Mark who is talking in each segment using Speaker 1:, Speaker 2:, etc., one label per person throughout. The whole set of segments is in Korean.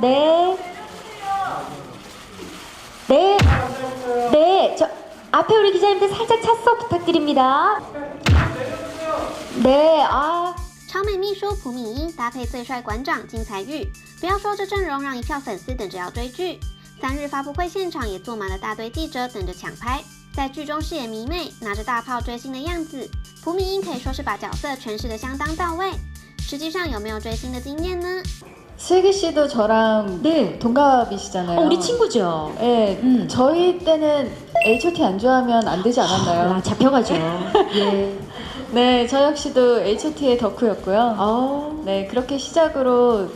Speaker 1: 네. 네. 네. 저 앞에 우리 기자님들 살짝 찼어 부탁드립니다. 네. 아.
Speaker 2: 超美秘书朴敏英搭配最帅馆长金财玉，不要说这阵容让一票粉丝等着要追剧。三日发布会现场也坐满了大堆记者等着抢拍。在剧中饰演迷妹，拿着大炮追星的样子，朴敏英可以说是把角色诠释的相当到位。实际上有没有追星的经验呢？
Speaker 3: 슬기 씨도 저랑
Speaker 1: 네.
Speaker 3: 동갑이시잖아요.
Speaker 1: 어, 우리 친구죠.
Speaker 3: 네,
Speaker 1: 음.
Speaker 3: 저희 때는 H.O.T 안 좋아하면 안 되지 않았나요?
Speaker 1: 아, 잡혀가죠. 예.
Speaker 3: 네, 저 역시도 H.O.T의 덕후였고요.
Speaker 1: 어.
Speaker 3: 네, 그렇게 시작으로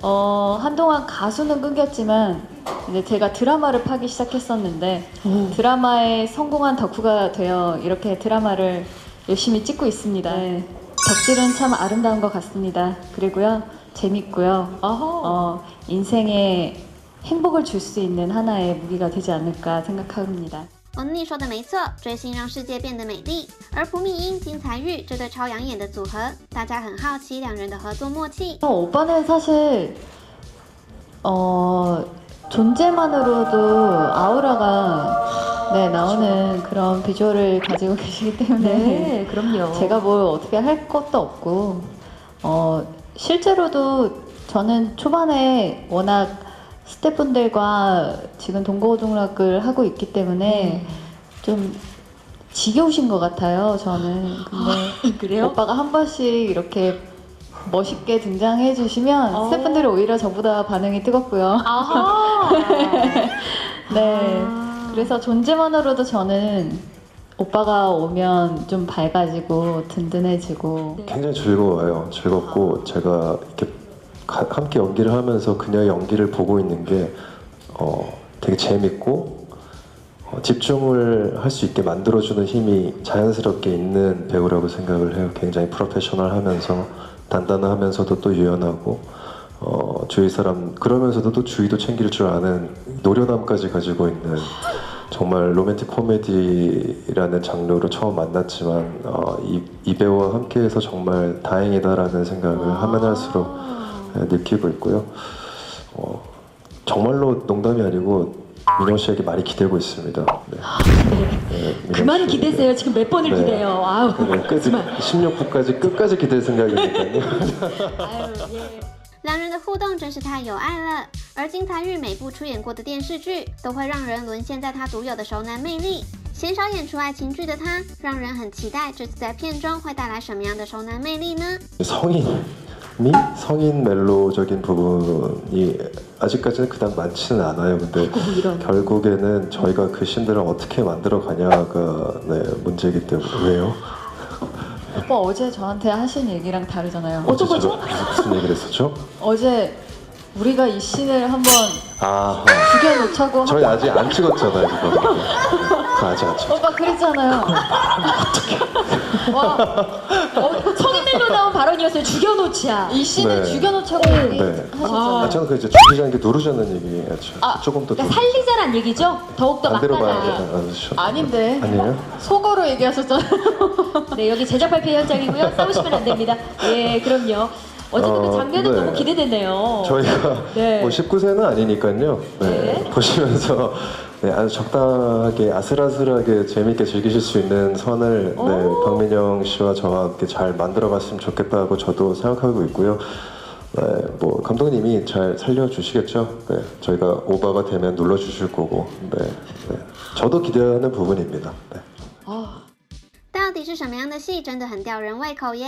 Speaker 3: 어, 한동안 가수는 끊겼지만 이제 제가 드라마를 파기 시작했었는데
Speaker 1: 오.
Speaker 3: 드라마에 성공한 덕후가 되어 이렇게 드라마를 열심히 찍고 있습니다. 네, 덕질은 참 아름다운 것 같습니다. 그리고요, 재밌고요.
Speaker 1: 어허.
Speaker 3: 어, 인생에 행복을 줄 수 있는 하나의 무기가 되지 않을까 생각합니다.
Speaker 2: 恩妮说的没错，追星让世界变得美丽。而朴敏英、金财玉这对超养眼的组合，大家很好奇两人的合作默契。
Speaker 3: 어, 오빠는 사실 어 존재만으로도 아우라가 네 나오는 그런 비주얼을 가지고 계시기 때문에
Speaker 1: 네, 그럼요.
Speaker 3: 제가 뭘 어떻게 할 것도 없고 어 실제로도 저는 초반에 워낙 스태프분들과 지금 동고동락을 하고 있기 때문에 좀 지겨우신 것 같아요 저는 근데
Speaker 1: 그래요?
Speaker 3: 오빠가 한 번씩 이렇게 멋있게 등장해 주시면
Speaker 1: 어.
Speaker 3: 스태프분들이 오히려 저보다 반응이 뜨겁고요.
Speaker 1: 아하.
Speaker 3: 네.
Speaker 1: 아.
Speaker 3: 그래서 존재만으로도 저는 오빠가 오면 좀 밝아지고 든든해지고
Speaker 1: 네.
Speaker 4: 굉장히 즐거워요. 즐겁고 제가 이렇게 가- 함께 연기를 하면서 그녀의 연기를 보고 있는 게 어, 되게 재밌고 어, 집중을 할 수 있게 만들어주는 힘이 자연스럽게 있는 배우라고 생각을 해요. 굉장히 프로페셔널하면서 단단하면서도 또 유연하고 어, 주위 사람 그러면서도 또 주위도 챙길 줄 아는 노련함까지 가지고 있는 정말 로맨틱 코미디라는 장르로 처음 만났지만 어, 이, 이 배우와 함께해서 정말 다행이다라는 생각을 하면 할수록 네, 느끼고 있고요. 어, 정말로 농담이 아니고 민영 씨에게 많이 기대고 있습니다. 네. 네, 민영
Speaker 1: 그만
Speaker 4: 씨.
Speaker 1: 기대세요. 지금 몇 번을
Speaker 4: 네.
Speaker 1: 기대요. 아우.
Speaker 4: 네, 끝, 16부까지 끝까지 기댈 생각이니까요.
Speaker 1: 아유, 예.
Speaker 2: 两人的互动真是太有爱了。而金财玉每部出演过的电视剧，都会让人沦陷在他独有的熟男魅力。鲜少演出爱情剧的他，让人很期待这次在片中会带来什么样的熟男魅力呢？
Speaker 4: 성인이 성인 멜로적인 부분이 아직까지는 그닥 많지는 않아요. 근데
Speaker 1: 아이고, 이런.
Speaker 4: 결국에는 저희가 그 신들을 어떻게 만들어 가냐가 네, 문제이기 때문에 왜요?
Speaker 3: 오빠 어제 저한테 하신 얘기랑 다르잖아요.
Speaker 1: 어떤 거죠?
Speaker 4: 무슨, 얘기를 했었죠?
Speaker 3: 어제 우리가 이 씬을 한번
Speaker 4: 아,
Speaker 3: 죽여놓자고
Speaker 4: 저희 아직 안 찍었잖아요. 그거 아직 안 찍었죠.
Speaker 3: 오빠 그랬잖아요. 와,
Speaker 1: 어, 발언이었어요. 죽여놓자.
Speaker 3: 이 씬을
Speaker 4: 네.
Speaker 3: 죽여놓자고
Speaker 4: 네.
Speaker 3: 얘기하셨잖아요.
Speaker 4: 아, 저는 그 이제 죽이지 않게 누르자는 얘기였죠.
Speaker 1: 아,
Speaker 4: 조금 더
Speaker 1: 그러니까 살리자란 얘기죠? 더욱더
Speaker 4: 반대로 봐야
Speaker 1: 막다가.
Speaker 4: 되나?
Speaker 3: 아닌데
Speaker 4: 아니에요?
Speaker 3: 속어로 얘기하셨잖아요.
Speaker 1: 네, 여기 제작 발표 현장이고요. 싸우시면 안 됩니다. 예, 그럼요. 어쨌든 그
Speaker 4: 어,
Speaker 1: 장면은
Speaker 4: 네.
Speaker 1: 너무 기대되네요.
Speaker 4: 저희가
Speaker 1: 네.
Speaker 4: 뭐 19세는 아니니까요. 네.
Speaker 1: 네.
Speaker 4: 보시면서 네, 아주 적당하게 아슬아슬하게 재밌게 즐기실 수 있는 선을 네,
Speaker 1: 오.
Speaker 4: 박민영 씨와 저와 함께 잘 만들어갔으면 좋겠다고 저도 생각하고 있고요. 네, 뭐 감독님이 잘 살려주시겠죠. 네, 저희가 오바가 되면 눌러주실 거고, 네, 네. 저도 기대하는 부분입니다. 네.
Speaker 2: 到底是什么样的戏真的很吊人胃口耶？